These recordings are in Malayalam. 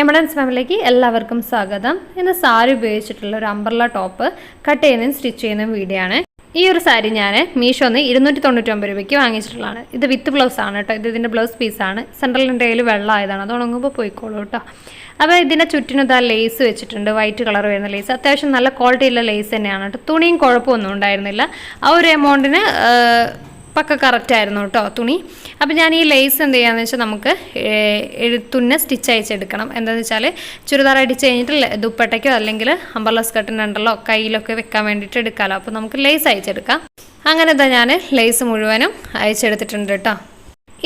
എമഡൻസ് ഫാമിലിക്ക് എല്ലാവർക്കും സ്വാഗതം. ഇന്ന് സാരി ഉപയോഗിച്ചിട്ടുള്ള ഒരു അംബർല ടോപ്പ് കട്ട് ചെയ്യുന്നതും സ്റ്റിച്ച് ചെയ്യുന്നതും വീഡിയോ ആണ് ഈ ഒരു സാരി ഞാൻ മീഷോന്ന് ഇരുന്നൂറ്റി തൊണ്ണൂറ്റൊമ്പത് രൂപയ്ക്ക് വാങ്ങിച്ചിട്ടുള്ളതാണ്. ഇത് വിത്ത് ബ്ലൗസ് ആണ് കേട്ടോ. ഇത് ഇതിന്റെ ബ്ലൗസ് പീസാണ് സെൻട്രലിന്റെ കയ്യിൽ വെള്ളം ആയതാണ് അത് ഉണങ്ങുമ്പോൾ പോയിക്കോളൂ കേട്ടോ. അപ്പോൾ ഇതിന്റെ ചുറ്റിനും ഇതാ ലേസ് വെച്ചിട്ടുണ്ട്. വൈറ്റ് കളർ വരുന്ന ലേസ് അത്യാവശ്യം നല്ല ക്വാളിറ്റിയുള്ള ലേസ് തന്നെയാണ് കേട്ടോ. തുണിയും കുഴപ്പമൊന്നും ഉണ്ടായിരുന്നില്ല. ആ ഒരു എമൗണ്ടിന് പക്ക കറക്റ്റ് ആയിരുന്നു കേട്ടോ തുണി. അപ്പോൾ ഞാൻ ഈ ലേസ് എന്ത് ചെയ്യാന്ന് വെച്ചാൽ നമുക്ക് തുന്നെ സ്റ്റിച്ച് അയച്ചെടുക്കണം. എന്താണെന്ന് വെച്ചാൽ ചുരിദാർ അടിച്ച് കഴിഞ്ഞിട്ട് ദുപ്പട്ടയ്ക്കോ അല്ലെങ്കിൽ അമ്പർല സ്കർട്ടിന്റെ ഉണ്ടല്ലോ കയ്യിലൊക്കെ വെക്കാൻ വേണ്ടിയിട്ട് എടുക്കാമല്ലോ അപ്പോൾ നമുക്ക് ലേസ് അയച്ചെടുക്കാം. അങ്ങനെ ഇതാ ഞാൻ ലേസ് മുഴുവനും അയച്ചെടുത്തിട്ടുണ്ട് കേട്ടോ.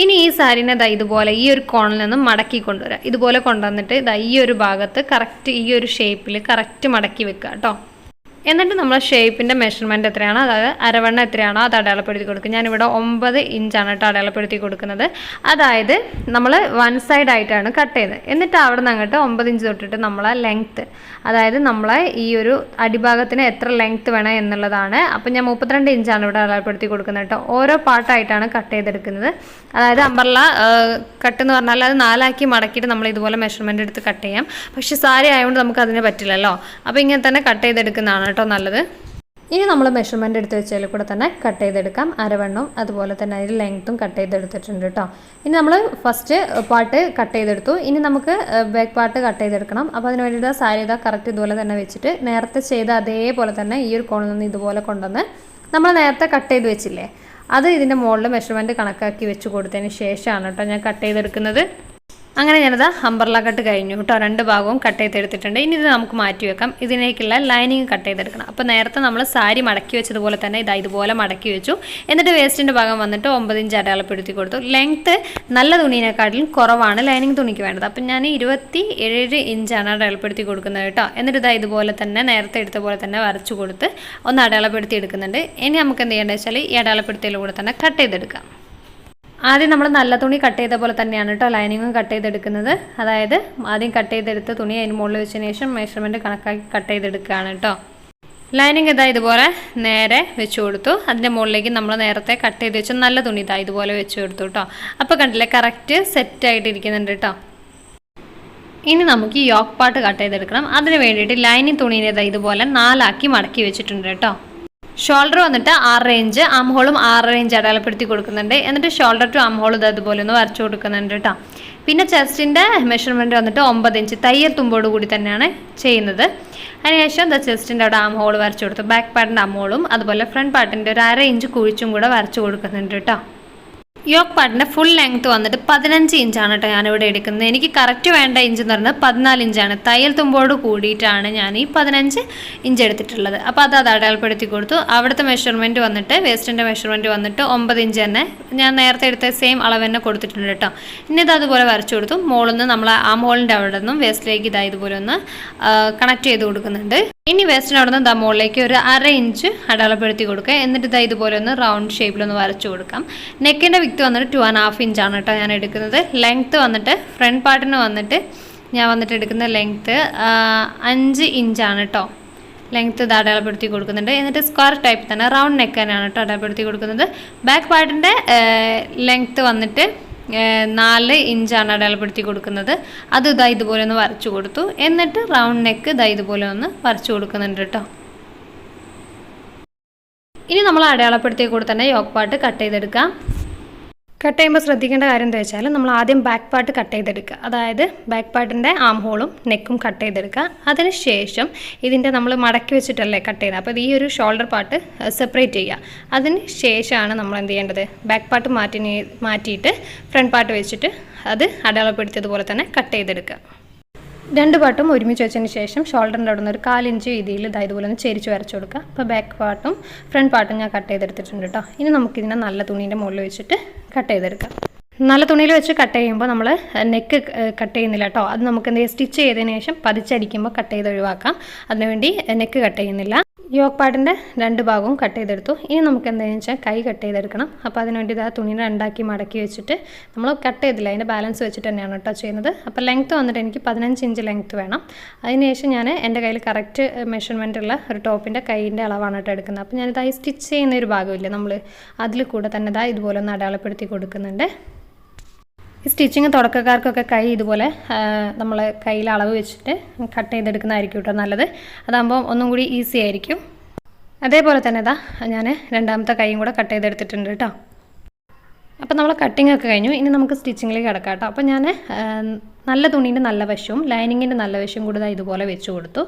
ഇനി ഈ സാരിനെ ദാ ഇതുപോലെ ഈ ഒരു കോണിൽ നിന്ന് മടക്കി കൊണ്ടുവരാം. ഇതുപോലെ കൊണ്ടുവന്നിട്ട് ഇതാ ഈ ഒരു ഭാഗത്ത് കറക്റ്റ് ഈ ഒരു ഷേപ്പിൽ കറക്റ്റ് മടക്കി വെക്കുക കേട്ടോ. എന്നിട്ട് നമ്മൾ ഷേപ്പിന്റെ മെഷർമെന്റ് എത്രയാണ് അതായത് അരവണ്ണം എത്രയാണോ അത് അടയാളപ്പെടുത്തി കൊടുക്കും. ഞാനിവിടെ ഒമ്പത് ഇഞ്ചാണ് കേട്ടോ അടയാളപ്പെടുത്തി കൊടുക്കുന്നത്. അതായത് നമ്മൾ വൺ സൈഡ് ആയിട്ടാണ് കട്ട് ചെയ്യുന്നത്. എന്നിട്ട് അവിടെ നിന്ന് അങ്ങോട്ട് ഒമ്പത് ഇഞ്ച് തൊട്ടിട്ട് നമ്മളെ ലെങ്ത്ത് അതായത് നമ്മളെ ഈ ഒരു അടിഭാഗത്തിന് എത്ര ലെങ്ത്ത് വേണം എന്നുള്ളതാണ്. അപ്പം ഞാൻ മുപ്പത്തിരണ്ട് ഇഞ്ചാണ് ഇവിടെ അടയാളപ്പെടുത്തി കൊടുക്കുന്നത് കേട്ടോ. ഓരോ പാർട്ടായിട്ടാണ് കട്ട് ചെയ്തെടുക്കുന്നത്. അതായത് അമ്പർല കട്ട് എന്ന് പറഞ്ഞാൽ അത് നാലാക്കി മടക്കിയിട്ട് നമ്മൾ ഇതുപോലെ മെഷർമെന്റ് എടുത്ത് കട്ട് ചെയ്യാം. പക്ഷേ സാരി ആയതുകൊണ്ട് നമുക്ക് അതിന് പറ്റില്ലല്ലോ. അപ്പോൾ ഇങ്ങനെ തന്നെ കട്ട് ചെയ്തെടുക്കുന്നതാണ് കേട്ടോ നല്ലത്. ഇനി നമ്മൾ മെഷർമെന്റ് എടുത്ത് വെച്ചതിൽ കൂടെ തന്നെ കട്ട് ചെയ്തെടുക്കാം. അരവണ്ണവും അതുപോലെ തന്നെ അതിൽ ലെങ്ത്തും കട്ട് ചെയ്തെടുത്തിട്ടുണ്ട് കേട്ടോ. ഇനി നമ്മൾ ഫസ്റ്റ് പാർട്ട് കട്ട് ചെയ്തെടുത്തു. ഇനി നമുക്ക് ബാക്ക് പാർട്ട് കട്ട് ചെയ്തെടുക്കണം. അപ്പോൾ അതിന് വേണ്ടിയിട്ട് സാരി ഇതാ കറക്റ്റ് ഇതുപോലെ തന്നെ വെച്ചിട്ട് നേരത്തെ ചെയ്ത അതേപോലെ തന്നെ ഈ ഒരു കോണിൽ നിന്ന് ഇതുപോലെ കൊണ്ടുവന്ന് നമ്മൾ നേരത്തെ കട്ട് ചെയ്ത് വെച്ചില്ലേ? അത് ഇതിന്റെ മുകളിൽ മെഷർമെന്റ് കണക്കാക്കി വെച്ച് കൊടുത്തതിന് ശേഷമാണ് കേട്ടോ ഞാൻ കട്ട് ചെയ്തെടുക്കുന്നത്. അങ്ങനെ ഞാനത് അമ്പർല കട്ട് കഴിഞ്ഞു കേട്ടോ. രണ്ട് ഭാഗവും കട്ട് ചെയ്തെടുത്തിട്ടുണ്ട്. ഇനി ഇത് നമുക്ക് മാറ്റി വെക്കാം. ഇതിലേക്കുള്ള ലൈനിങ് കട്ട് ചെയ്തെടുക്കണം. അപ്പോൾ നേരത്തെ നമ്മൾ സാരി മടക്കി വെച്ചതുപോലെ തന്നെ ഇതാ ഇതുപോലെ മടക്കി വെച്ചു. എന്നിട്ട് വേസ്റ്റിന്റെ ഭാഗം വന്നിട്ട് ഒമ്പത് ഇഞ്ച് അടയാളപ്പെടുത്തി കൊടുത്തു. ലെങ്ത്ത് നല്ല തുണീനെക്കാട്ടിലും കുറവാണ് ലൈനിങ് തുണിക്ക് വേണ്ടത്. അപ്പം ഞാൻ ഇരുപത്തി ഏഴ് ഇഞ്ചാണ് അടയാളപ്പെടുത്തി കൊടുക്കുന്നത് കേട്ടോ. എന്നിട്ട് ഇതാ ഇതുപോലെ തന്നെ നേരത്തെ എടുത്ത പോലെ തന്നെ വരച്ചു കൊടുത്ത് ഒന്ന് അടയാളപ്പെടുത്തി എടുക്കുന്നുണ്ട്. ഇനി നമുക്ക് എന്ത് ചെയ്യേണ്ടത് വെച്ചാൽ ഈ അടയാളപ്പെടുത്തിയിലൂടെ തന്നെ കട്ട് ചെയ്തെടുക്കാം. ആദ്യം നമ്മൾ നല്ല തുണി കട്ട് ചെയ്ത പോലെ തന്നെയാണ് കേട്ടോ ലൈനിങ്ങും കട്ട് ചെയ്തെടുക്കുന്നത്. അതായത് ആദ്യം കട്ട് ചെയ്തെടുത്ത തുണി അതിന് മുകളിൽ വെച്ചതിന് ശേഷം മെഷർമെന്റ് കണക്കാക്കി കട്ട് ചെയ്തെടുക്കുകയാണ് കേട്ടോ. ലൈനിങ് ഇതാ ഇതുപോലെ നേരെ വെച്ച് കൊടുത്തു. അതിന്റെ മുകളിലേക്ക് നമ്മൾ നേരത്തെ കട്ട് ചെയ്ത് വെച്ച നല്ല തുണി ഇതാ ഇതുപോലെ വെച്ച് കൊടുത്തു കേട്ടോ. അപ്പോൾ കണ്ടില്ലേ കറക്റ്റ് സെറ്റ് ആയിട്ട് ഇരിക്കുന്നുണ്ട് കേട്ടോ. ഇനി നമുക്ക് ഈ യോക്ക് പാട്ട് കട്ട് ചെയ്തെടുക്കണം. അതിന് വേണ്ടിയിട്ട് ലൈനിങ് തുണീനെ ഇതാ ഇതുപോലെ നാലാക്കി മടക്കി വെച്ചിട്ടുണ്ട് കേട്ടോ. ഷോൾഡർ വന്നിട്ട് ആറ് റേഞ്ച് ആം ഹോളും ആറ് റേഞ്ച് അടയാളപ്പെടുത്തി കൊടുക്കുന്നുണ്ട്. എന്നിട്ട് ഷോൾഡർ ടു ആം ഹോൾ അതുപോലെ ഒന്ന് വരച്ചു കൊടുക്കുന്നുണ്ട് കേട്ടോ പിന്നെ ചെസ്റ്റിന്റെ മെഷർമെന്റ് വന്നിട്ട് ഒമ്പത് ഇഞ്ച് തയ്യൽ തുമ്പോട് കൂടി തന്നെയാണ് ചെയ്യുന്നത്. അതിനുശേഷം ദ ചെസ്റ്റിന്റെ അവിടെ ആം ഹോൾ വരച്ചു കൊടുത്തു. ബാക്ക് പാർട്ടിന്റെ ആം ഹോളും അതുപോലെ ഫ്രണ്ട് പാർട്ടിന്റെ ഒരു അര ഇഞ്ച് കുഴിച്ചും കൂടെ വരച്ചു കൊടുക്കുന്നുണ്ട് കേട്ടോ യോക്ക് പാട്ടിന്റെ ഫുൾ ലെങ്ത് വന്നിട്ട് പതിനഞ്ച് ഇഞ്ചാണ് കേട്ടോ ഞാനിവിടെ എടുക്കുന്നത്. എനിക്ക് കറക്റ്റ് വേണ്ട ഇഞ്ച് എന്ന് പറഞ്ഞാൽ പതിനാല് ഇഞ്ചാണ് തയ്യൽ തുമ്പോട് കൂടിയിട്ടാണ് ഞാൻ ഈ പതിനഞ്ച് ഇഞ്ച് എടുത്തിട്ടുള്ളത്. അപ്പോൾ അത് അത് അടയാളപ്പെടുത്തി കൊടുത്തു. അവിടുത്തെ മെഷർമെന്റ് വന്നിട്ട് വേസ്റ്റിന്റെ മെഷർമെന്റ് വന്നിട്ട് ഒമ്പത് ഇഞ്ച് തന്നെ ഞാൻ നേരത്തെ എടുത്ത സെയിം അളവ് തന്നെ കൊടുത്തിട്ടുണ്ട് കേട്ടോ ഇനി ഇത് അതുപോലെ വരച്ചു കൊടുത്തു. മോളിൽ നിന്ന് നമ്മൾ ആ മോളിന്റെ അവിടെ നിന്നും വേസ്റ്റിലേക്ക് ഇതായതുപോലെ ഒന്ന് കണക്ട് ചെയ്ത് കൊടുക്കുന്നുണ്ട്. ഇനി വേസ്റ്റിന് അവിടെ നിന്ന് മുകളിലേക്ക് ഒരു അര ഇഞ്ച് അടയാളപ്പെടുത്തി കൊടുക്കുക. എന്നിട്ട് ഇതാ ഇതുപോലെ ഒന്ന് റൗണ്ട് ഷേപ്പിലൊന്ന് വരച്ചു കൊടുക്കാം. നെക്കിന്റെ വിക്ത് വന്നിട്ട് ടു ആൻഡ് ഹാഫ് ഇഞ്ചാണ് കേട്ടോ ഞാൻ എടുക്കുന്നത്. ലെങ്ത്ത് വന്നിട്ട് ഫ്രണ്ട് പാർട്ടിന് വന്നിട്ട് ഞാൻ വന്നിട്ട് എടുക്കുന്ന ലെങ്ത്ത് അഞ്ച് ഇഞ്ചാണ് കേട്ടോ. ലെങ്ത്ത് ഇത് അടയാളപ്പെടുത്തി കൊടുക്കുന്നുണ്ട്. എന്നിട്ട് സ്ക്വയർ ടൈപ്പ് തന്നെ റൗണ്ട് നെക്ക് തന്നെയാണ് കേട്ടോ അടയാളപ്പെടുത്തി കൊടുക്കുന്നത്. ബാക്ക് പാർട്ടിന്റെ ലെങ്ത്ത് വന്നിട്ട് നാല് ഇഞ്ചാണ് അടയാളപ്പെടുത്തി കൊടുക്കുന്നത്. അത് ഇതാ ഇതുപോലെ ഒന്ന് വരച്ചു കൊടുത്തു. എന്നിട്ട് റൗണ്ട് നെക്ക് ഇതാ ഇതുപോലെ ഒന്ന് വരച്ചു കൊടുക്കുന്നുണ്ട് കേട്ടോ ഇനി നമ്മൾ അടയാളപ്പെടുത്തിയ കൂടെ തന്നെ യോക്ക് പാട്ട് കട്ട് ചെയ്തെടുക്കാം. കട്ട് ചെയ്യുമ്പോൾ ശ്രദ്ധിക്കേണ്ട കാര്യം എന്താ വെച്ചാൽ നമ്മൾ ആദ്യം ബാക്ക് പാർട്ട് കട്ട് ചെയ്തെടുക്കുക. അതായത് ബാക്ക് പാർട്ടിന്റെ ആം ഹോളും നെക്കും കട്ട് ചെയ്തെടുക്കുക. അതിന് ശേഷം ഇതിന്റെ നമ്മൾ മടക്കി വെച്ചിട്ടല്ലേ കട്ട് ചെയ്യുന്നത്. അപ്പോൾ ഈ ഒരു ഷോൾഡർ പാർട്ട് സെപ്പറേറ്റ് ചെയ്യുക. അതിന് ശേഷമാണ് നമ്മൾ എന്ത് ചെയ്യേണ്ടത്? ബാക്ക് പാർട്ട് മാറ്റി മാറ്റിയിട്ട് ഫ്രണ്ട് പാർട്ട് വെച്ചിട്ട് അത് അടയാളപ്പെടുത്തിയതുപോലെ തന്നെ കട്ട് ചെയ്തെടുക്കുക. രണ്ട് പാട്ടും ഒരുമിച്ച് വെച്ചതിന് ശേഷം ഷോൾഡറിന്റെ അവിടെ നിന്ന് ഒരു കാലിഞ്ച് രീതിയിൽ ഇതാ ഇതുപോലെ ഒന്ന് ചെരിച്ച് വരച്ച് കൊടുക്കുക. അപ്പോൾ ബാക്ക് പാർട്ടും ഫ്രണ്ട് പാർട്ടും ഞാൻ കട്ട് ചെയ്തെടുത്തിട്ടുണ്ട് കേട്ടോ. ഇനി നമുക്കിതിനെ നല്ല തുണീന്റെ മുകളിൽ വെച്ചിട്ട് കട്ട് ചെയ്തെടുക്കാം. നല്ല തുണിയിൽ വെച്ച് കട്ട് ചെയ്യുമ്പോൾ നമ്മൾ നെക്ക് കട്ട് ചെയ്യുന്നില്ല കേട്ടോ. അത് നമുക്ക് എന്തെങ്കിലും സ്റ്റിച്ച് ചെയ്തതിന് ശേഷം പതിച്ചടിക്കുമ്പോൾ കട്ട് ചെയ്ത് ഒഴിവാക്കാം. അതിനുവേണ്ടി നെക്ക് കട്ട് ചെയ്യുന്നില്ല. യോക്ക് പാട്ടിന്റെ രണ്ട് ഭാഗവും കട്ട് ചെയ്തെടുത്തു. ഇനി നമുക്ക് എന്താണെന്ന് വെച്ചാൽ കൈ കട്ട് ചെയ്തെടുക്കണം. അപ്പോൾ അതിന് വേണ്ടി ആ തുണി രണ്ടാക്കി മടക്കി വെച്ചിട്ട് നമ്മൾ കട്ട് ചെയ്തില്ല. അതിന്റെ ബാലൻസ് വെച്ചിട്ട് തന്നെയാണ് കേട്ടോ ചെയ്യുന്നത്. അപ്പോൾ ലെങ്ത്ത് വന്നിട്ട് എനിക്ക് പതിനഞ്ച് ഇഞ്ച് ലെങ്ത്ത് വേണം. അതിനുശേഷം ഞാൻ എന്റെ കയ്യിൽ കറക്റ്റ് മെഷർമെന്റ് ഉള്ള ഒരു ടോപ്പിന്റെ കൈയിന്റെ അളവാണ് കേട്ടോ എടുക്കുന്നത്. അപ്പോൾ ഞാനിതായി സ്റ്റിച്ച് ചെയ്യുന്ന ഒരു ഭാഗമില്ലേ നമ്മൾ അതിൽ കൂടെ തന്നെ ഇതാ ഇതുപോലെ ഒന്ന് അടയാളപ്പെടുത്തി കൊടുക്കുന്നുണ്ട്. ഈ സ്റ്റിച്ചിങ് തുടക്കക്കാർക്കൊക്കെ കൈ ഇതുപോലെ നമ്മൾ കയ്യിൽ അളവ് വെച്ചിട്ട് കട്ട് ചെയ്തെടുക്കുന്നതായിരിക്കും കേട്ടോ നല്ലത്. അതാകുമ്പോൾ ഒന്നും കൂടി ഈസി ആയിരിക്കും. അതേപോലെ തന്നെ ഇതാ ഞാൻ രണ്ടാമത്തെ കൈയും കൂടെ കട്ട് ചെയ്തെടുത്തിട്ടുണ്ട് കേട്ടോ അപ്പോൾ നമ്മൾ കട്ടിംഗ് ഒക്കെ കഴിഞ്ഞു. ഇനി നമുക്ക് സ്റ്റിച്ചിങ്ങിലേക്ക് കിടക്കാം കേട്ടോ അപ്പോൾ ഞാൻ നല്ല തുണീന്റെ നല്ല വശവും ലൈനിങ്ങിന്റെ നല്ല വശവും കൂടി ഇതുപോലെ വെച്ച് കൊടുത്തു.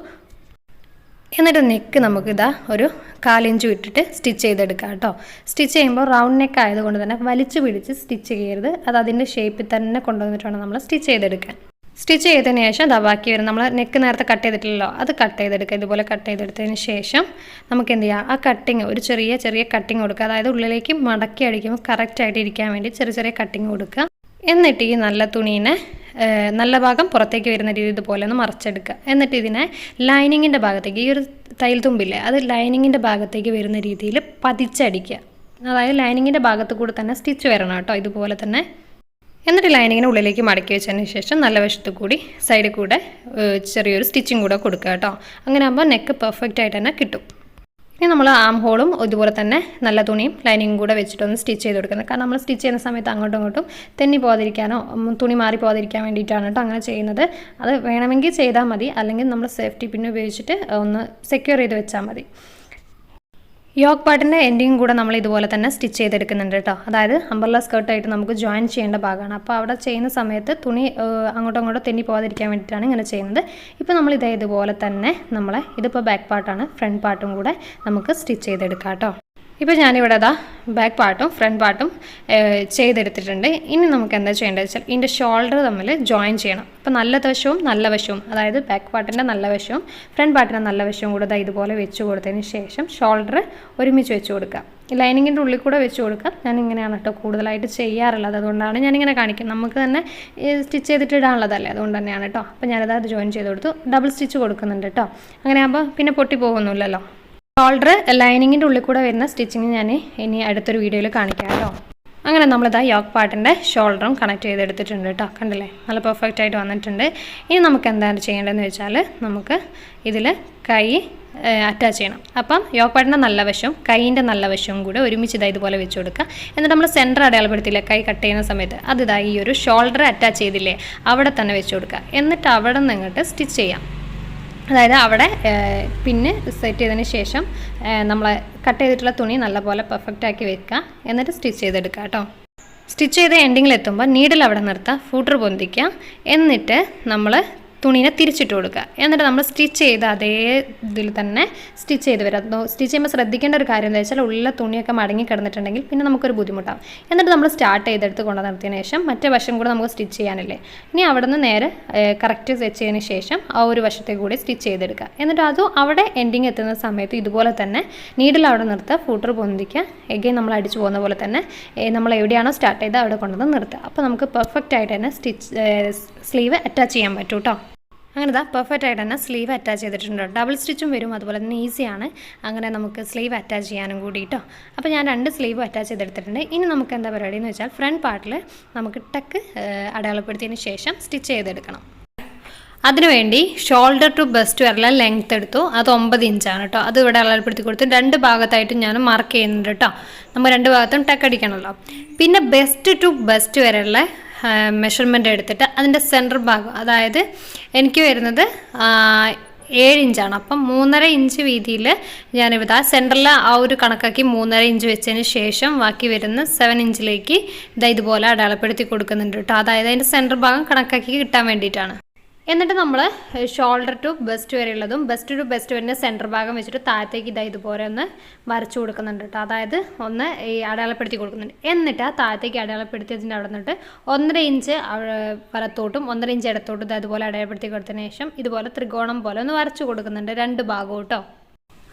എന്നിട്ട് നെക്ക് നമുക്കിതാ ഒരു കാലിഞ്ചു ഇട്ടിട്ട് സ്റ്റിച്ച് ചെയ്തെടുക്കാം കേട്ടോ. സ്റ്റിച്ച് ചെയ്യുമ്പോൾ റൗണ്ട് നെക്ക് ആയതുകൊണ്ട് തന്നെ വലിച്ചു പിടിച്ച് സ്റ്റിച്ച് ചെയ്യരുത്. അത് അതിന്റെ ഷേപ്പിൽ തന്നെ കൊണ്ടുവന്നിട്ടാണ് നമ്മൾ സ്റ്റിച്ച് ചെയ്തെടുക്കാൻ. സ്റ്റിച്ച് ചെയ്തതിന് ശേഷം അത് ബാക്കി വരും. നമ്മൾ നെക്ക് നേരത്തെ കട്ട് ചെയ്തിട്ടില്ലല്ലോ. അത് കട്ട് ചെയ്തെടുക്കുക. ഇതുപോലെ കട്ട് ചെയ്തെടുത്തതിന് ശേഷം നമുക്ക് എന്ത് ചെയ്യാം? ആ കട്ടിങ് ഒരു ചെറിയ ചെറിയ കട്ടിങ് കൊടുക്കുക. അതായത് ഉള്ളിലേക്ക് മടക്കി അടിക്കുമ്പോൾ കറക്റ്റായിട്ട് ഇരിക്കാൻ വേണ്ടി ചെറിയ ചെറിയ കട്ടിങ് കൊടുക്കുക. എന്നിട്ട് ഈ നല്ല തുണീനെ നല്ല ഭാഗം പുറത്തേക്ക് വരുന്ന രീതി ഇതുപോലെ ഒന്ന് മറച്ചെടുക്കുക. എന്നിട്ട് ഇതിനെ ലൈനിങ്ങിന്റെ ഭാഗത്തേക്ക് ഈ ഒരു തയ്യൽ തുമ്പില്ലേ അത് ലൈനിങ്ങിന്റെ ഭാഗത്തേക്ക് വരുന്ന രീതിയിൽ പതിച്ചടിക്കുക. അതായത് ലൈനിങ്ങിന്റെ ഭാഗത്ത് കൂടെ തന്നെ സ്റ്റിച്ച് വരണം കേട്ടോ ഇതുപോലെ തന്നെ. എന്നിട്ട് ലൈനിങ്ങിന് ഉള്ളിലേക്ക് മടക്കി വെച്ചതിന് ശേഷം നല്ല വശത്ത് കൂടി സൈഡിൽ കൂടെ ചെറിയൊരു സ്റ്റിച്ചിങ് കൂടെ കൊടുക്കുക കേട്ടോ. അങ്ങനെ ആകുമ്പോൾ നെക്ക് പെർഫെക്റ്റ് ആയിട്ട് തന്നെ കിട്ടും. ഇനി നമ്മൾ ആം ഹോളും ഇതുപോലെ തന്നെ നല്ല തുണിയും ലൈനിങ്ങും കൂടെ വെച്ചിട്ടൊന്ന് സ്റ്റിച്ച് ചെയ്ത് കൊടുക്കുന്നത് കാരണം നമ്മൾ സ്റ്റിച്ച് ചെയ്യുന്ന സമയത്ത് അങ്ങോട്ടും ഇങ്ങോട്ടും തെന്നി പോകാതിരിക്കാനോ തുണി മാറി പോകാതിരിക്കാൻ വേണ്ടിയിട്ടാണ് കേട്ടോ അങ്ങനെ ചെയ്യുന്നത്. അത് വേണമെങ്കിൽ ചെയ്താൽ മതി. അല്ലെങ്കിൽ നമ്മൾ സേഫ്റ്റി പിൻ ഉപയോഗിച്ചിട്ട് ഒന്ന് സെക്യൂർ ചെയ്ത് വെച്ചാൽ മതി. യോക്ക് പാട്ടിന്റെ എൻഡിങ് കൂടെ നമ്മൾ ഇതുപോലെ തന്നെ സ്റ്റിച്ച് ചെയ്തെടുക്കുന്നുണ്ട് കേട്ടോ. അതായത് അമ്പർല സ്കേർട്ടായിട്ട് നമുക്ക് ജോയിൻ ചെയ്യേണ്ട ഭാഗമാണ്. അപ്പോൾ അവിടെ ചെയ്യുന്ന സമയത്ത് തുണി അങ്ങോട്ടും അങ്ങോട്ടും തെന്നി പോകാതിരിക്കാൻ വേണ്ടിയിട്ടാണ് ഇങ്ങനെ ചെയ്യുന്നത്. ഇപ്പോൾ നമ്മൾ ഇതേ ഇതുപോലെ തന്നെ നമ്മളെ ഇതിപ്പോൾ ബാക്ക് പാർട്ടാണ് ഫ്രണ്ട് പാർട്ടും കൂടെ നമുക്ക് സ്റ്റിച്ച് ചെയ്തെടുക്കാം കേട്ടോ. ഇപ്പോൾ ഞാനിവിടെ അതാ ബാക്ക് പാർട്ടും ഫ്രണ്ട് പാർട്ടും ചെയ്തെടുത്തിട്ടുണ്ട്. ഇനി നമുക്ക് എന്താ ചെയ്യേണ്ടത് വെച്ചാൽ ഇതിന്റെ ഷോൾഡർ തമ്മിൽ ജോയിൻ ചെയ്യണം. അപ്പോൾ നല്ല വശവും നല്ല വശവും അതായത് ബാക്ക് പാർട്ടിന്റെ നല്ല വശവും ഫ്രണ്ട് പാർട്ടിന്റെ നല്ല വശവും കൂടെ ഇതുപോലെ വെച്ച് കൊടുത്തതിന് ശേഷം ഷോൾഡർ ഒരുമിച്ച് വെച്ച് കൊടുക്കുക. ലൈനിങ്ങിന്റെ ഉള്ളിൽ കൂടെ വെച്ച് കൊടുക്കുക. ഞാൻ ഇങ്ങനെയാണ് കേട്ടോ കൂടുതലായിട്ട് ചെയ്യാറുള്ളത്. അതുകൊണ്ടാണ് ഞാനിങ്ങനെ കാണിക്കുന്നത്. നമുക്ക് തന്നെ സ്റ്റിച്ച് ചെയ്തിട്ട് ഇടാനുള്ളതല്ലേ? അതുകൊണ്ട് തന്നെയാണ് കേട്ടോ അപ്പോൾ ഞാനത് അത് ജോയിൻ ചെയ്ത് കൊടുത്തു. ഡബിൾ സ്റ്റിച്ച് കൊടുക്കുന്നുണ്ട് കേട്ടോ അങ്ങനെ ആകുമ്പോൾ പിന്നെ പൊട്ടി പോകുന്നില്ലല്ലോ. ഷോൾഡർ ലൈനിങ്ങിന്റെ ഉള്ളിൽ കൂടെ വരുന്ന സ്റ്റിച്ചിങ് ഞാൻ ഇനി അടുത്തൊരു വീഡിയോയിൽ കാണിക്കാം അങ്ങനെ നമ്മളിതാ യോക്ക് പാർട്ടിന്റെ ഷോൾഡറും കണക്ട് ചെയ്തെടുത്തിട്ടുണ്ട് കേട്ടോ. കണ്ടില്ലേ? നല്ല പെർഫെക്റ്റ് ആയിട്ട് വന്നിട്ടുണ്ട്. ഇനി നമുക്ക് എന്താണ് ചെയ്യേണ്ടതെന്ന് വെച്ചാൽ നമുക്ക് ഇതിൽ കൈ അറ്റാച്ച് ചെയ്യണം. അപ്പം യോക്ക് പാട്ടിന്റെ നല്ല വശവും കൈയിന്റെ നല്ല വശവും കൂടെ ഒരുമിച്ച് ഇതാ ഇതുപോലെ വെച്ച് കൊടുക്കുക. എന്നിട്ട് നമ്മൾ സെന്റർ അടയാളപ്പെടുത്തില്ലേ കൈ കട്ട് ചെയ്യുന്ന സമയത്ത് അത് ഈ ഒരു ഷോൾഡർ അറ്റാച്ച് ചെയ്തില്ലേ? അവിടെ തന്നെ വെച്ച് കൊടുക്കുക. എന്നിട്ട് അവിടെ നിന്ന് ഇങ്ങോട്ട് സ്റ്റിച്ച് ചെയ്യാം. അതായത് അവിടെ പിന്നെ സെറ്റ് ചെയ്തതിന് ശേഷം നമ്മൾ കട്ട് ചെയ്തിട്ടുള്ള തുണി നല്ലപോലെ പെർഫെക്റ്റ് ആക്കി വെക്കുക. എന്നിട്ട് സ്റ്റിച്ച് ചെയ്തെടുക്കുക കേട്ടോ. സ്റ്റിച്ച് ചെയ്ത് എൻഡിങ്ങിൽ എത്തുമ്പോൾ നീഡിൽ അവിടെ നിർത്തുക ഫൂട്ടർ പൊന്തിക്കുക. എന്നിട്ട് നമ്മൾ തുണീനെ തിരിച്ചിട്ട് കൊടുക്കുക. എന്നിട്ട് നമ്മൾ സ്റ്റിച്ച് ചെയ്ത് അതേ ഇതിൽ തന്നെ സ്റ്റിച്ച് ചെയ്ത് വരാം. സ്റ്റിച്ച് ചെയ്യുമ്പോൾ ശ്രദ്ധിക്കേണ്ട ഒരു കാര്യം എന്താ വെച്ചാൽ ഉള്ള തുണിയൊക്കെ മടങ്ങി കിടന്നിട്ടുണ്ടെങ്കിൽ പിന്നെ നമുക്കൊരു ബുദ്ധിമുട്ടാണ് എന്നിട്ട് നമ്മൾ സ്റ്റാർട്ട് ചെയ്തെടുത്ത് കൊണ്ടു നിർത്തിയതിന് ശേഷം മറ്റേ വശം കൂടെ നമുക്ക് സ്റ്റിച്ച് ചെയ്യാനല്ലേ? ഇനി അവിടെ നിന്ന് നേരെ കറക്റ്റ് വെച്ചതിന് ശേഷം ആ ഒരു വശത്തെ കൂടി സ്റ്റിച്ച് ചെയ്തെടുക്കുക എന്നിട്ട് അതും അവിടെ എൻഡിങ് എത്തുന്ന സമയത്ത് ഇതുപോലെ തന്നെ നീഡിൽ അവിടെ നിർത്തുക ഫൂട്ടർ പൊന്തിക്കുക. എഗെയിൻ നമ്മൾ അടിച്ചു പോകുന്ന പോലെ തന്നെ നമ്മൾ എവിടെയാണോ സ്റ്റാർട്ട് ചെയ്ത് അവിടെ കൊണ്ടുവന്ന് നിർത്തുക. അപ്പോൾ നമുക്ക് പെർഫെക്റ്റ് ആയിട്ട് തന്നെ സ്റ്റിച്ച് സ്ലീവ് അറ്റാച്ച് ചെയ്യാൻ പറ്റും കേട്ടോ അങ്ങനെ ഇതാ പെർഫെക്റ്റ് ആയിട്ട് തന്നെ സ്ലീവ് അറ്റാച്ച് ചെയ്തിട്ടുണ്ട് ഡബിൾ സ്റ്റിച്ചും വരും അതുപോലെ തന്നെ ഈസിയാണ് അങ്ങനെ നമുക്ക് സ്ലീവ് അറ്റാച്ച് ചെയ്യാനും കൂടി കേട്ടോ അപ്പോൾ ഞാൻ രണ്ട് സ്ലീവ് അറ്റാച്ച് ചെയ്തെടുത്തിട്ടുണ്ട്. ഇനി നമുക്ക് എന്താ പരിപാടി എന്ന് വെച്ചാൽ ഫ്രണ്ട് പാർട്ടിൽ നമുക്ക് ടക്ക് അടയാളപ്പെടുത്തിയതിന് ശേഷം സ്റ്റിച്ച് ചെയ്തെടുക്കണം. അതിനുവേണ്ടി ഷോൾഡർ ടു ബെസ്റ്റ് വരെ ലെങ്ത് എടുത്തു. അത് ഒമ്പത് ഇഞ്ചാണ് കേട്ടോ അത് ഇവിടെ അളപ്പെടുത്തി കൊടുത്തു. രണ്ട് ഭാഗത്തായിട്ട് ഞാൻ മാർക്ക് ചെയ്യുന്നുണ്ട് കേട്ടോ നമ്മൾ രണ്ട് ഭാഗത്തും ടക്ക് അടിക്കണമല്ലോ പിന്നെ ബെസ്റ്റ് ടു ബെസ്റ്റ് വരെയുള്ള മെഷർമെന്റ് എടുത്തിട്ട് അതിന്റെ സെന്റർ ഭാഗം അതായത് എനിക്ക് വരുന്നത് ഏഴ് ഇഞ്ചാണ്. അപ്പം മൂന്നര ഇഞ്ച് വീതിയിൽ ഞാനിവിടെ ആ സെന്ററിൽ ആ ഒരു കണക്കാക്കി മൂന്നര ഇഞ്ച് വെച്ചതിന് ശേഷം ബാക്കി വരുന്ന സെവൻ ഇഞ്ചിലേക്ക് ഇതാ ഇതുപോലെ അടയാളപ്പെടുത്തി കൊടുക്കുന്നുണ്ട് കേട്ടോ. അതായത് അതിന്റെ സെന്റർ ഭാഗം കണക്കാക്കി കിട്ടാൻ വേണ്ടിയിട്ടാണ്. എന്നിട്ട് നമ്മൾ ഷോൾഡർ ടു ബെസ്റ്റ് വരെയുള്ളതും ബെസ്റ്റ് ടു ബെസ്റ്റ് വരുന്ന സെന്റർ ഭാഗം വെച്ചിട്ട് താഴത്തേക്ക് ഇതാ ഇതുപോലെ ഒന്ന് വരച്ചു കൊടുക്കുന്നുണ്ട് കേട്ടോ അതായത് ഒന്ന് ഈ അടയാളപ്പെടുത്തി കൊടുക്കുന്നുണ്ട്. എന്നിട്ട് ആ താഴത്തേക്ക് അടയാളപ്പെടുത്തിയതിന്റെ അവിടെ നിന്നിട്ട് ഒന്നര ഇഞ്ച് വലത്തോട്ടും ഒന്നര ഇഞ്ച് ഇടത്തോട്ടും ഇതേപോലെ അടയാളപ്പെടുത്തി കൊടുത്തതിന് ശേഷം ഇതുപോലെ ത്രികോണം പോലെ ഒന്ന് വരച്ചു കൊടുക്കുന്നുണ്ട് രണ്ട് ഭാഗവും കേട്ടോ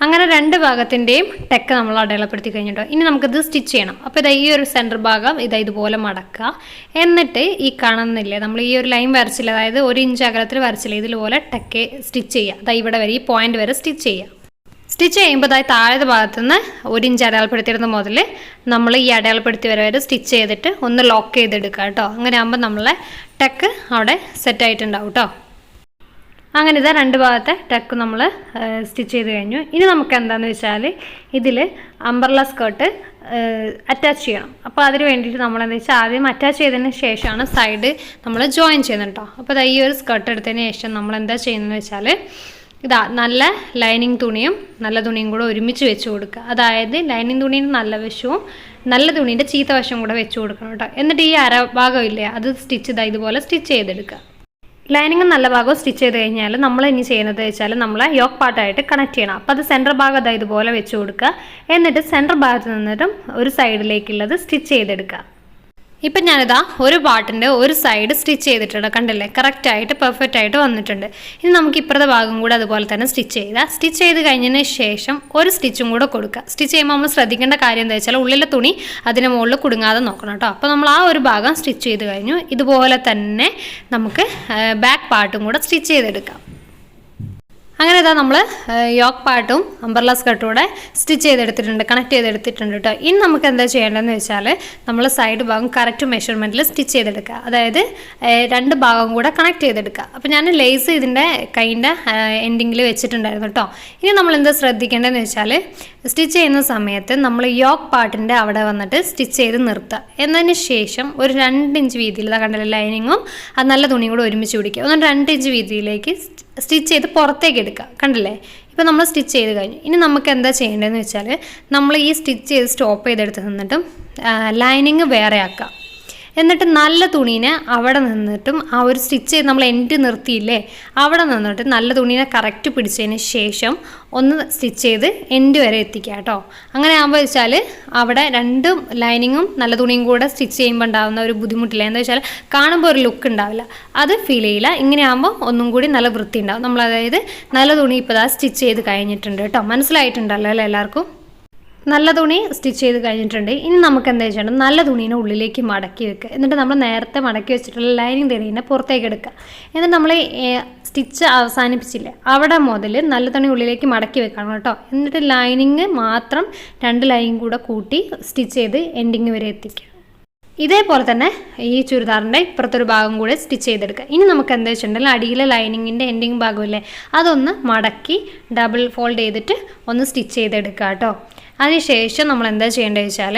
അങ്ങനെ രണ്ട് ഭാഗത്തിന്റെയും ടെക്ക് നമ്മൾ അടയാളപ്പെടുത്തി കഴിഞ്ഞിട്ടോ. ഇനി നമുക്കിത് സ്റ്റിച്ച് ചെയ്യണം. അപ്പോൾ ഇതാ ഈ ഒരു സെന്റർ ഭാഗം ഇതാ ഇതുപോലെ മടക്കുക. എന്നിട്ട് ഈ കാണുന്നില്ലേ നമ്മൾ ഈ ഒരു ലൈൻ വരച്ചില്ല അതായത് ഒരു ഇഞ്ച് അകലത്തിൽ വരച്ചില്ല ഇതുപോലെ ടെക്ക് സ്റ്റിച്ച് ചെയ്യുക. അതാ ഇവിടെ വരെ ഈ പോയിന്റ് വരെ സ്റ്റിച്ച് ചെയ്യുക. സ്റ്റിച്ച് ചെയ്യുമ്പോൾ അതായത് താഴത്തെ ഭാഗത്തു നിന്ന് ഒരു ഇഞ്ച് അടയാളപ്പെടുത്തിയിരുന്ന മുതൽ നമ്മൾ ഈ അടയാളപ്പെടുത്തി വരെ വരെ സ്റ്റിച്ച് ചെയ്തിട്ട് ഒന്ന് ലോക്ക് ചെയ്തെടുക്കുക കേട്ടോ. അങ്ങനെ ആകുമ്പോൾ നമ്മളെ ടെക്ക് അവിടെ സെറ്റായിട്ടുണ്ടാവും കേട്ടോ. അങ്ങനെ ഇതാ രണ്ട് ഭാഗത്തെ ടക്ക് നമ്മൾ സ്റ്റിച്ച് ചെയ്ത് കഴിഞ്ഞു. ഇനി നമുക്ക് എന്താണെന്ന് വെച്ചാൽ ഇതിൽ അംബർല സ്കേർട്ട് അറ്റാച്ച് ചെയ്യണം. അപ്പോൾ അതിന് വേണ്ടിയിട്ട് നമ്മൾ എന്താ വെച്ചാൽ ആദ്യം അറ്റാച്ച് ചെയ്തതിന് ശേഷമാണ് സൈഡ് നമ്മൾ ജോയിൻ ചെയ്യുന്നത് കേട്ടോ അപ്പോൾ ഈ ഒരു സ്കേർട്ട് എടുത്തതിന് ശേഷം നമ്മൾ എന്താ ചെയ്യുന്നതെന്ന് വെച്ചാൽ ഇതാ നല്ല ലൈനിങ് തുണിയും നല്ല തുണിയും കൂടെ ഒരുമിച്ച് വെച്ച് കൊടുക്കുക. അതായത് ലൈനിങ് തുണീന്റെ നല്ല വശവും നല്ല തുണീന്റെ ചീത്ത വശവും കൂടെ വെച്ച് കൊടുക്കണം കേട്ടോ എന്നിട്ട് ഈ അരഭാഗം ഇല്ലേ അത് സ്റ്റിച്ച് ഇതാ ഇതുപോലെ സ്റ്റിച്ച് ചെയ്തെടുക്കുക. ലൈനിങ് നല്ല ഭാഗം സ്റ്റിച്ച് ചെയ്ത് കഴിഞ്ഞാൽ നമ്മൾ ഇനി ചെയ്യുന്നത് വെച്ചാൽ നമ്മൾ യോക്ക് പാർട്ടായിട്ട് കണക്ട് ചെയ്യണം. അപ്പോൾ അത് സെന്റർ ഭാഗം അതായത് ഇതുപോലെ വെച്ച് കൊടുക്കുക. എന്നിട്ട് സെന്റർ ഭാഗത്ത് നിന്നിട്ടും ഒരു സൈഡിലേക്കുള്ളത് സ്റ്റിച്ച് ചെയ്തെടുക്കുക. ഇപ്പം ഞാനിതാ ഒരു പാട്ടിന്റെ ഒരു സൈഡ് സ്റ്റിച്ച് ചെയ്തിട്ടുണ്ട് കണ്ടില്ലേ? കറക്റ്റായിട്ട് പെർഫെക്റ്റ് ആയിട്ട് വന്നിട്ടുണ്ട്. ഇനി നമുക്ക് ഇപ്പുറത്തെ ഭാഗം കൂടെ അതുപോലെ തന്നെ സ്റ്റിച്ച് ചെയ്താൽ സ്റ്റിച്ച് ചെയ്ത് കഴിഞ്ഞതിന് ശേഷം ഒരു സ്റ്റിച്ചും കൂടെ കൊടുക്കുക. സ്റ്റിച്ച് ചെയ്യുമ്പോൾ നമ്മൾ ശ്രദ്ധിക്കേണ്ട കാര്യം എന്താ വെച്ചാൽ ഉള്ളിലെ തുണി അതിന് മുകളിൽ കുടുങ്ങാതെ നോക്കണം കേട്ടോ. അപ്പോൾ നമ്മൾ ആ ഒരു ഭാഗം സ്റ്റിച്ച് ചെയ്ത് കഴിഞ്ഞു. ഇതുപോലെ തന്നെ നമുക്ക് ബാക്ക് പാർട്ടും കൂടെ സ്റ്റിച്ച് ചെയ്തെടുക്കാം. അങ്ങനെ ഇതാ നമ്മൾ യോക്ക് പാട്ടും അംബർല സ്കർട്ടും കൂടെ സ്റ്റിച്ച് ചെയ്തെടുത്തിട്ടുണ്ട് കണക്ട് ചെയ്തെടുത്തിട്ടുണ്ട് കേട്ടോ ഇനി നമുക്ക് എന്താ ചെയ്യേണ്ടതെന്ന് വെച്ചാൽ നമ്മൾ സൈഡ് ഭാഗം കറക്റ്റ് മെഷർമെന്റിൽ സ്റ്റിച്ച് ചെയ്തെടുക്കുക. അതായത് രണ്ട് ഭാഗം കൂടെ കണക്ട് ചെയ്തെടുക്കുക. അപ്പോൾ ഞാൻ ലേസ് ഇതിന്റെ കൈന്റെ എൻഡിങ്ങിൽ വെച്ചിട്ടുണ്ടായിരുന്നു കേട്ടോ ഇനി നമ്മൾ എന്താ ശ്രദ്ധിക്കേണ്ടതെന്ന് വെച്ചാൽ സ്റ്റിച്ച് ചെയ്യുന്ന സമയത്ത് നമ്മൾ യോക്ക് പാട്ടിന്റെ അവിടെ വന്നിട്ട് സ്റ്റിച്ച് ചെയ്ത് നിർത്തുക. എന്നതിന് ശേഷം ഒരു രണ്ട് ഇഞ്ച് വീതിയിൽ കണ്ടല്ലോ ലൈനിങ്ങും അത് നല്ല തുണിയും കൂടെ ഒരുമിച്ച് പിടിക്കുക. ഒന്ന് രണ്ട് ഇഞ്ച് വീതിയിലേക്ക് സ്റ്റിച്ച് ചെയ്ത് പുറത്തേക്ക് എടുക്കുക. കണ്ടില്ലേ? ഇപ്പോൾ നമ്മൾ സ്റ്റിച്ച് ചെയ്ത് കഴിഞ്ഞു. ഇനി നമുക്ക് എന്താ ചെയ്യേണ്ടതെന്ന് വെച്ചാൽ നമ്മൾ ഈ സ്റ്റിച്ച് ചെയ്ത് സ്റ്റോപ്പ് ചെയ്തെടുത്ത് നിന്നിട്ടും ലൈനിങ് വേറെ ആക്കുക. എന്നിട്ട് നല്ല തുണീനെ അവിടെ നിന്നിട്ടും ആ ഒരു സ്റ്റിച്ച് ചെയ്ത് നമ്മൾ എൻഡ് നിർത്തിയില്ലേ അവിടെ നിന്നിട്ട് നല്ല തുണീനെ കറക്റ്റ് പിടിച്ചതിന് ശേഷം ഒന്ന് സ്റ്റിച്ച് ചെയ്ത് എൻഡ് വരെ എത്തിക്കുക കേട്ടോ. അങ്ങനെ ആകുമ്പോൾ വെച്ചാൽ അവിടെ രണ്ട് ലൈനിങ്ങും നല്ല തുണിയും കൂടെ സ്റ്റിച്ച് ചെയ്യുമ്പോൾ ഉണ്ടാകുന്ന ഒരു ബുദ്ധിമുട്ടില്ല. എന്താ വെച്ചാൽ കാണുമ്പോൾ ഒരു ലുക്ക് ഉണ്ടാവില്ല. അത് ഫീൽ ചെയ്യില്ല. ഇങ്ങനെ ആകുമ്പോൾ ഒന്നും കൂടി നല്ല വൃത്തി ഉണ്ടാവും നമ്മൾ അതായത് നല്ല തുണി ഇപ്പോൾ സ്റ്റിച്ച് ചെയ്ത് കഴിഞ്ഞിട്ടുണ്ട് കേട്ടോ. മനസ്സിലായിട്ടുണ്ടല്ലോ അല്ലേ എല്ലാവർക്കും? നല്ല തുണി സ്റ്റിച്ച് ചെയ്ത് കഴിഞ്ഞിട്ടുണ്ട്. ഇനി നമുക്ക് എന്താ ചെയ്യണം നല്ല തുണീനെ ഉള്ളിലേക്ക് മടക്കി വെക്കുക. എന്നിട്ട് നമ്മൾ നേരത്തെ മടക്കി വെച്ചിട്ടുള്ള ലൈനിങ് തുണീനെ പുറത്തേക്ക് എടുക്കുക. എന്നിട്ട് നമ്മൾ സ്റ്റിച്ച് അവസാനിപ്പിച്ചില്ലേ? അവിടെ മുതൽ നല്ല തുണി ഉള്ളിലേക്ക് മടക്കി വെക്കണം കേട്ടോ. എന്നിട്ട് ലൈനിങ് മാത്രം രണ്ട് ലൈനിങ് കൂടെ കൂട്ടി സ്റ്റിച്ച് ചെയ്ത് എൻഡിങ് വരെ എത്തിക്കുക. ഇതേപോലെ തന്നെ ഈ ചുരിദാറിന്റെ ഇപ്പുറത്തൊരു ഭാഗം കൂടെ സ്റ്റിച്ച് ചെയ്തെടുക്കുക. ഇനി നമുക്ക് എന്താ വെച്ചിട്ടുണ്ടെങ്കിൽ അടിയിലെ ലൈനിങ്ങിന്റെ എൻഡിങ് ഭാഗമില്ലേ അതൊന്ന് മടക്കി ഡബിൾ ഫോൾഡ് ചെയ്തിട്ട് ഒന്ന് സ്റ്റിച്ച് ചെയ്തെടുക്കുക കേട്ടോ. അതിനുശേഷം നമ്മൾ എന്താ ചെയ്യേണ്ടത് വെച്ചാൽ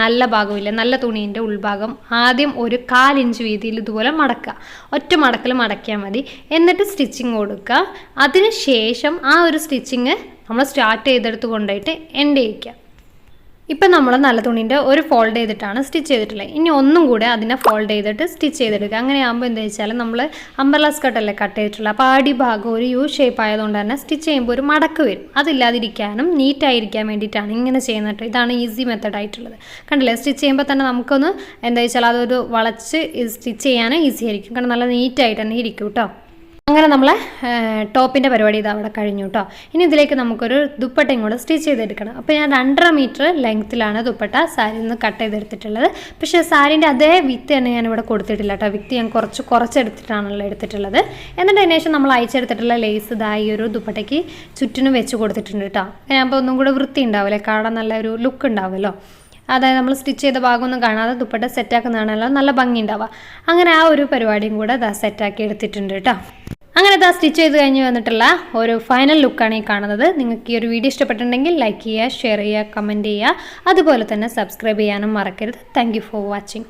നല്ല ഭാഗമില്ല നല്ല തുണീന്റെ ഉൾഭാഗം ആദ്യം ഒരു കാലിഞ്ച് വീതിയിൽ ഇതുപോലെ മടക്കുക. ഒറ്റ മടക്കൽ മടക്കിയാൽ മതി. എന്നിട്ട് സ്റ്റിച്ചിങ് കൊടുക്കുക. അതിനുശേഷം ആ ഒരു സ്റ്റിച്ചിങ് നമ്മൾ സ്റ്റാർട്ട് ചെയ്തെടുത്ത് കൊണ്ടുപോയിട്ട് എൻഡ് ചെയ്യിക്കുക. ഇപ്പം നമ്മൾ നല്ല തുണീന്റെ ഒരു ഫോൾഡ് ചെയ്തിട്ടാണ് സ്റ്റിച്ച് ചെയ്തിട്ടുള്ളത്. ഇനി ഒന്നും കൂടെ അതിനെ ഫോൾഡ് ചെയ്തിട്ട് സ്റ്റിച്ച് ചെയ്തെടുക്കുക. അങ്ങനെ ആകുമ്പോൾ എന്താ വെച്ചാൽ നമ്മൾ അമ്പർല സ്കർട്ടല്ലേ കട്ട് ചെയ്തിട്ടുള്ളത്. അപ്പോൾ അടിഭാഗം ഒരു യു ഷേപ്പ് ആയതുകൊണ്ട് തന്നെ സ്റ്റിച്ച് ചെയ്യുമ്പോൾ ഒരു മടക്ക് വരും. അതില്ലാതിരിക്കാനും നീറ്റായിരിക്കാൻ വേണ്ടിയിട്ടാണ് ഇങ്ങനെ ചെയ്യുന്നത് ഇതാണ് ഈസി മെത്തഡ് ആയിട്ടുള്ളത്. കണ്ടില്ലേ? സ്റ്റിച്ച് ചെയ്യുമ്പോൾ തന്നെ നമുക്കൊന്ന് എന്താ വെച്ചാൽ അതൊരു വളച്ച് സ്റ്റിച്ച് ചെയ്യാനും ഈസി ആയിരിക്കും. കാരണം നല്ല നീറ്റായിട്ട് തന്നെ ഇരിക്കും കേട്ടോ. അങ്ങനെ നമ്മൾ ടോപ്പിന്റെ പരിപാടി ഇത് അവിടെ കഴിഞ്ഞു കേട്ടോ ഇനി ഇതിലേക്ക് നമുക്കൊരു ദുപ്പട്ടയും കൂടെ സ്റ്റിച്ച് ചെയ്തെടുക്കണം. അപ്പോൾ ഞാൻ രണ്ടര മീറ്റർ ലെങ്ത്തിലാണ് ദുപ്പട്ട സാരി നിന്ന് കട്ട് ചെയ്തെടുത്തിട്ടുള്ളത്. പക്ഷേ സാരീന്റെ അതേ വിത്ത് തന്നെ ഞാൻ ഇവിടെ കൊടുത്തിട്ടില്ല കേട്ടോ വിത്ത് ഞാൻ കുറച്ച് കുറച്ചെടുത്തിട്ടാണല്ലോ എടുത്തിട്ടുള്ളത്. എന്നിട്ട് അതിന് നമ്മൾ അയച്ചെടുത്തിട്ടുള്ള ലേസ് ഈ ഒരു ദുപ്പട്ടയ്ക്ക് ചുറ്റിനും വെച്ച് കൊടുത്തിട്ടുണ്ട് കേട്ടോ അപ്പോൾ ഒന്നും കൂടെ വൃത്തി ഉണ്ടാവില്ലേ കാണാൻ നല്ലൊരു ലുക്ക് ഉണ്ടാവുമല്ലോ അതായത് നമ്മൾ സ്റ്റിച്ച് ചെയ്ത ഭാഗമൊന്നും കാണാതെ ദുപ്പട്ട സെറ്റാക്കുന്നതാണല്ലോ. നല്ല ഭംഗി ഉണ്ടാവുക. അങ്ങനെ ആ ഒരു പരിപാടിയും കൂടെ സെറ്റാക്കി എടുത്തിട്ടുണ്ട് കേട്ടോ അങ്ങനെ ദാ സ്റ്റിച്ച് ചെയ്ത് കഴിഞ്ഞ് വന്നിട്ടുള്ള ഒരു ഫൈനൽ ലുക്കാണ് ഈ കാണുന്നത്. നിങ്ങൾക്ക് ഈ ഒരു വീഡിയോ ഇഷ്ടപ്പെട്ടിട്ടുണ്ടെങ്കിൽ ലൈക്ക് ചെയ്യുക ഷെയർ ചെയ്യുക കമന്റ് ചെയ്യുക. അതുപോലെ തന്നെ സബ്സ്ക്രൈബ് ചെയ്യാനും മറക്കരുത്. Thank for watching